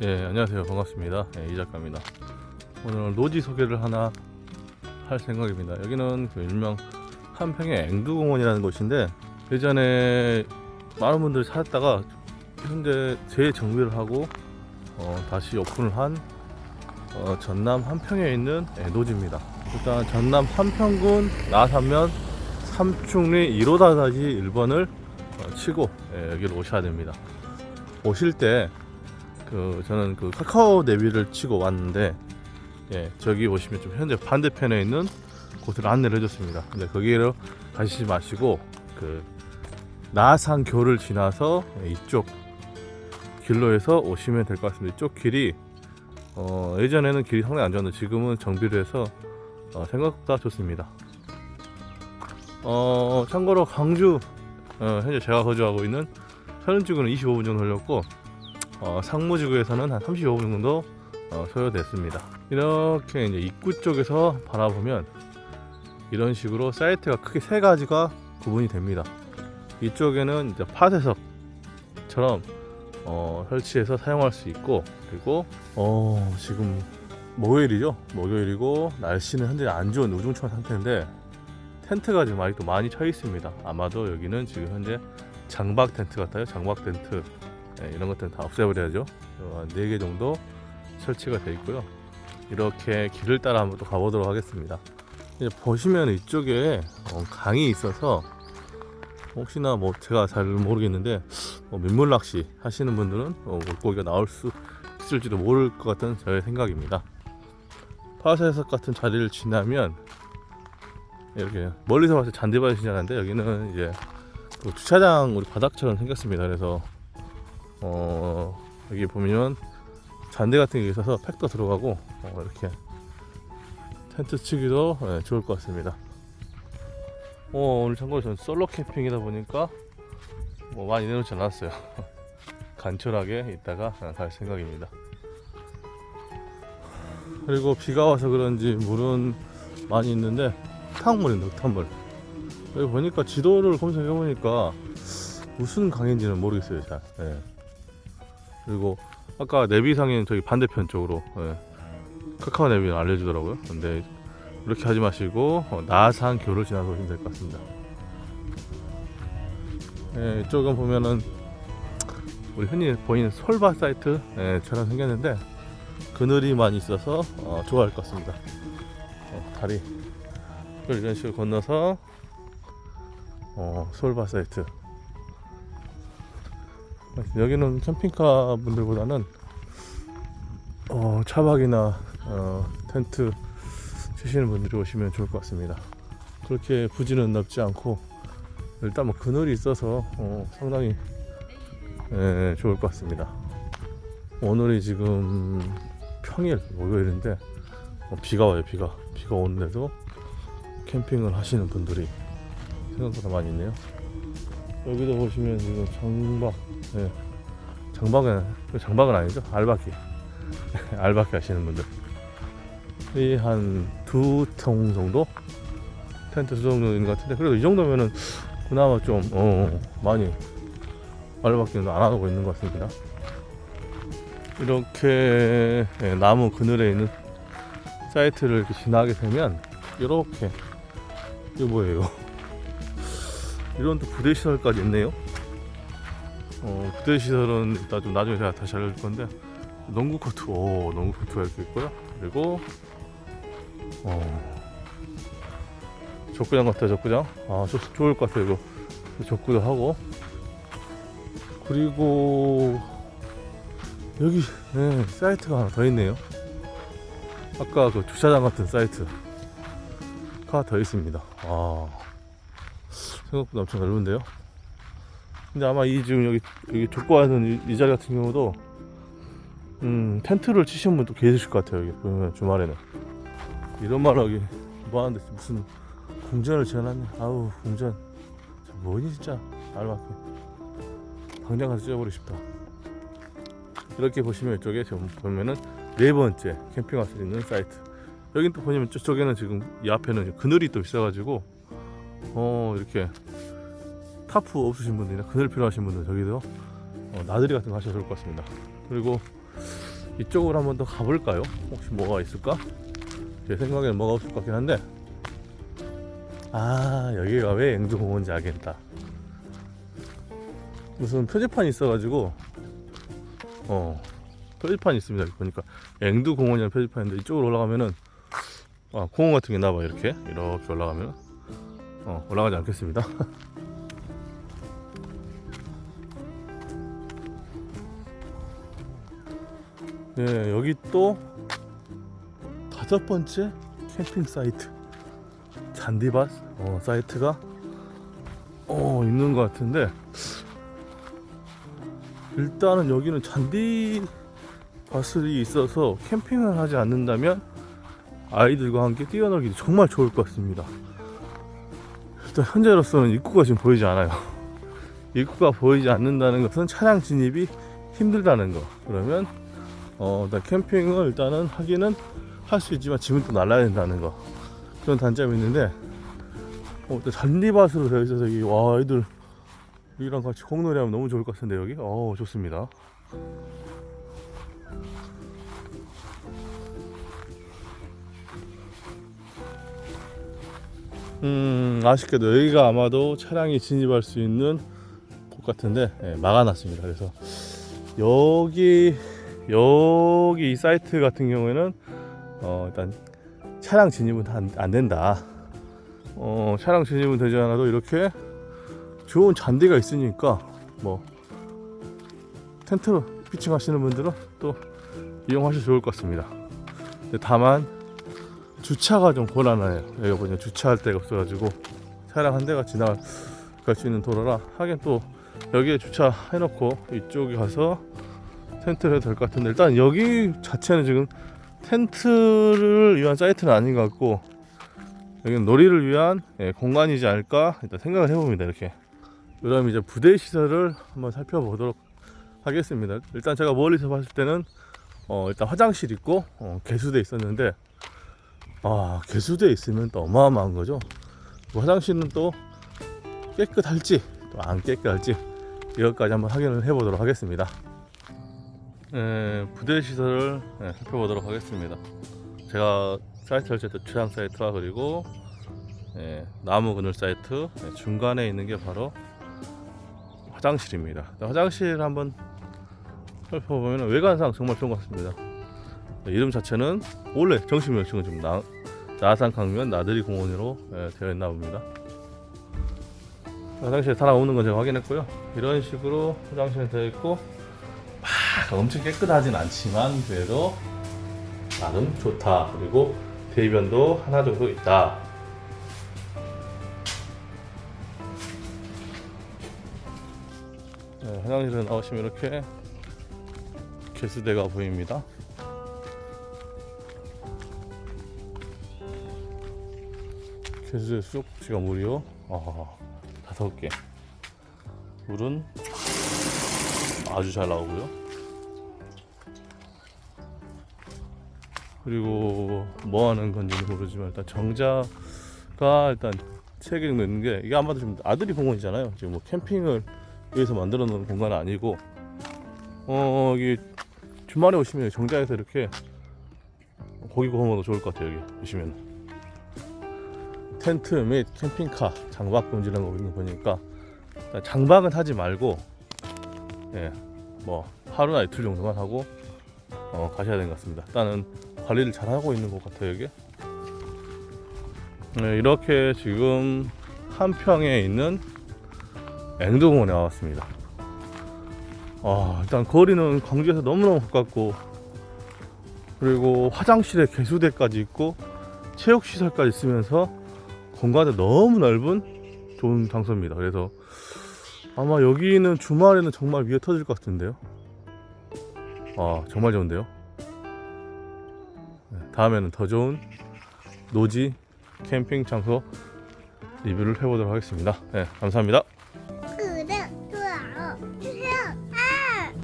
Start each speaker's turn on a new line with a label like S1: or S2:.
S1: 예, 안녕하세요. 반갑습니다. 예, 이 작가입니다. 오늘 노지 소개를 하나 할 생각입니다. 여기는 그 일명 한평의 앵두공원이라는 곳인데 예전에 많은 분들이 찾았다가 현재 재정비를 하고 어, 다시 오픈을 한 어, 전남 한평에 있는 예, 노지입니다. 일단 전남 한평군 나산면 삼충리 1호다다지 1번을 어, 치고 예, 여기로 오셔야 됩니다. 오실 때 그 저는 그 카카오 내비를 치고 왔는데 예 저기 보시면 좀 현재 반대편에 있는 곳을 안내를 해줬습니다. 근데 거기로 가시지 마시고 그 나산교를 지나서 예, 이쪽 길로에서 오시면 될 것 같습니다. 이쪽 길이 어, 예전에는 길이 상당히 안 좋았는데 지금은 정비를 해서 어, 생각보다 좋습니다. 어, 참고로 광주 어, 현재 제가 거주하고 있는 현지구는 25분 정도 걸렸고 어, 상무지구에서는 한 35분 정도 어, 소요됐습니다. 이렇게 이제 입구 쪽에서 바라보면 이런 식으로 사이트가 크게 세 가지가 구분이 됩니다. 이쪽에는 이제 파쇄석처럼 어, 설치해서 사용할 수 있고 그리고 어, 지금 목요일이죠. 목요일이고 날씨는 현재 안 좋은 우중충한 상태인데 텐트가 지금 아직도 많이 쳐 있습니다. 아마도 여기는 지금 현재 장박 텐트 같아요. 장박 텐트 네, 이런 것들은 다 없애버려야죠. 어, 4개 정도 설치가 되어 있고요. 이렇게 길을 따라 한번 또 가보도록 하겠습니다. 이제 보시면 이쪽에 어, 강이 있어서 혹시나 뭐 제가 잘 모르겠는데 뭐 민물 낚시 하시는 분들은 어, 물고기가 나올 수 있을지도 모를 것 같은 저의 생각입니다. 파쇄석 같은 자리를 지나면 이렇게 멀리서 봤을 때 잔디밭이 지나는데 여기는 이제 그 주차장 우리 바닥처럼 생겼습니다. 그래서 어 여기 보면 잔디 같은 게 있어서 팩도 들어가고 어, 이렇게 텐트 치기도 예, 좋을 것 같습니다. 어, 오늘 참고로 저는 솔로 캠핑이다 보니까 뭐 많이 내놓지 않았어요. 간절하게 있다가 갈 생각입니다. 그리고 비가 와서 그런지 물은 많이 있는데 흙탕물입니다. 흙탕물. 여기 보니까 지도를 검색해 보니까 무슨 강인지는 모르겠어요. 잘. 예. 그리고 아까 내비상에는 저기 반대편 쪽으로 예. 카카오 내비는 알려주더라고요. 근데 이렇게 하지 마시고 어, 나산교를 지나서 오시면 될 것 같습니다. 예, 이쪽은 보면은 우리 흔히 보이는 솔바 사이트처럼 생겼는데 그늘이 많이 있어서 어, 좋아할 것 같습니다. 어, 다리 이런 식으로 건너서 어, 솔바 사이트 여기는 캠핑카 분들보다는 어, 차박이나 어, 텐트 치시는 분들이 오시면 좋을 것 같습니다. 그렇게 부지는 넓지 않고 일단 뭐 그늘이 있어서 어, 상당히 예, 좋을 것 같습니다. 오늘이 지금 평일 목요일인데 어, 비가 와요 비가 비가 오는데도 캠핑을 하시는 분들이 생각보다 많이 있네요. 여기도 보시면 지금 장박 예, 장박은 장박은 아니죠? 알바기 알바기 하시는 분들. 이 한 두 통 정도? 텐트 두 정도 있는 것 같은데 그래도 이 정도면은 그나마 좀 어, 많이 알바기는 안 하고 있는 것 같습니다. 이렇게 예, 나무 그늘에 있는 사이트를 이렇게 지나게 되면 이렇게 이거 뭐예요? 이런 또 부대 시설까지 있네요. 어, 부대 시설은 이따 좀 나중에 제가 다시 알려줄 건데 농구 코트, 오 농구 코트가 이렇게 있고요. 그리고 어, 족구장 같아요, 족구장. 아, 좋, 좋을 것 같아요, 이거. 족구도 하고. 그리고 여기 네, 사이트가 하나 더 있네요. 아까 그 주차장 같은 사이트가 더 있습니다. 아, 생각보다 엄청 넓은데요. 근데 아마 이 지금 여기 여기 족구하는 이, 이 자리 같은 경우도 음 텐트를 치시는 분도 계실 것 같아요. 여기 보면 주말에는 이런 말 하기 뭐 하는데 무슨 공전을 지어놨냐? 아우 공전 저 뭐니 진짜 알바게 당장 가서 찢어버리고 싶다. 이렇게 보시면 이쪽에 보면은 네 번째 캠핑할 수 있는 사이트. 여긴 또 보시면 저쪽에는 지금 이 앞에는 그늘이 또 있어가지고 어 이렇게 타프 없으신 분들이나 그늘 필요하신 분들 저기도 어, 나들이 같은 거 하셔도 좋을 것 같습니다. 그리고 이쪽으로 한번 더 가볼까요? 혹시 뭐가 있을까? 제 생각에는 뭐가 없을 것 같긴 한데 아 여기가 왜 앵두공원인지 알겠다 무슨 표지판이 있어가지고 어 표지판이 있습니다 보니까 앵두공원이라는 표지판인데 이쪽으로 올라가면은 아 공원 같은 게 있나봐 이렇게 이렇게 올라가면 어 올라가지 않겠습니다. 네 여기 또 다섯 번째 캠핑 사이트. 잔디밭 어, 사이트가 어 있는 것 같은데. 일단은 여기는 잔디밭이 있어서 캠핑을 하지 않는다면 아이들과 함께 뛰어놀기 정말 좋을 것 같습니다. 일단 현재로서는 입구가 지금 보이지 않아요. 입구가 보이지 않는다는 것은 차량 진입이 힘들다는 거. 그러면 어, 일단 캠핑을 일단은 하기는 할 수 있지만 짐은 또 날라야 된다는 거. 그런 단점이 있는데 어, 잔디밭으로 되어 있어서 여기 와 아이들 여기랑 같이 공놀이 하면 너무 좋을 것 같은데 여기 어 좋습니다 음 아쉽게도 여기가 아마도 차량이 진입할 수 있는 곳 같은데 예, 막아놨습니다 그래서 여기 여기 이 사이트 같은 경우에는 어 일단 차량 진입은 안, 안 된다 어 차량 진입은 되지 않아도 이렇게 좋은 잔디가 있으니까 뭐 텐트 피칭 하시는 분들은 또 이용하셔도 좋을 것 같습니다. 근데 다만 주차가 좀 곤란해요. 여기 보면 주차할 데가 없어가지고 차량 한 대가 지나갈 수 있는 도로라 하긴 또 여기에 주차해놓고 이쪽에 가서 텐트를 해도 될 것 같은데 일단 여기 자체는 지금 텐트를 위한 사이트는 아닌 것 같고 여기는 놀이를 위한 예, 공간이지 않을까 일단 생각을 해봅니다 이렇게 그럼 이제 부대 시설을 한번 살펴보도록 하겠습니다. 일단 제가 멀리서 봤을 때는 어, 일단 화장실 있고 어, 개수대 있었는데 아 개수대 있으면 또 어마어마한 거죠. 그 화장실은 또 깨끗할지 또 안 깨끗할지 이것까지 한번 확인을 해보도록 하겠습니다. 예, 부대 시설을 예, 살펴보도록 하겠습니다. 제가 사이트 설치했던 취향 사이트와 그리고 예, 나무 그늘 사이트 예, 중간에 있는 게 바로 화장실입니다. 화장실 한번 살펴보면 외관상 정말 좋은 것 같습니다. 네, 이름 자체는 원래 정식 명칭은 좀 나, 나산 강면 나들이 공원으로 예, 되어 있나 봅니다. 화장실 살아오는 건 제가 확인했고요. 이런 식으로 화장실이 되어 있고 막 엄청 깨끗하진 않지만 그래도 나름 좋다. 그리고 대변도 하나 정도 있다. 네, 화장실에 나오시면 이렇게 개수대가 보입니다. 개수대 수족지가 무려 아, 다섯 개. 물은 아주 잘 나오고요. 그리고 뭐 하는 건지는 모르지만 일단 정자가 일단 정도 있는 게 이게 아마도 지금 아들이 공원이잖아요. 지금 뭐 캠핑을 위해서 만들어 놓은 공간은 아니고 어 여기 주말에 오시면 정자에서 이렇게 고기 구워 먹어도 좋을 것 같아요 여기 보시면 텐트 및 캠핑카 장박 금지라는 거 보니까 장박은 하지 말고 예 뭐 하루나 이틀 정도만 하고 어, 가셔야 되는 것 같습니다 일단은 관리를 잘 하고 있는 것 같아요 여기 네, 이렇게 지금 한평에 있는 앵두공원에 와봤습니다. 아, 일단 거리는 광주에서 너무너무 가깝고 그리고 화장실에 개수대까지 있고 체육시설까지 있으면서 공간이 너무 넓은 좋은 장소입니다. 그래서 아마 여기는 주말에는 정말 위에 터질 것 같은데요. 아, 정말 좋은데요. 네, 다음에는 더 좋은 노지 캠핑 장소 리뷰를 해보도록 하겠습니다. 네, 감사합니다.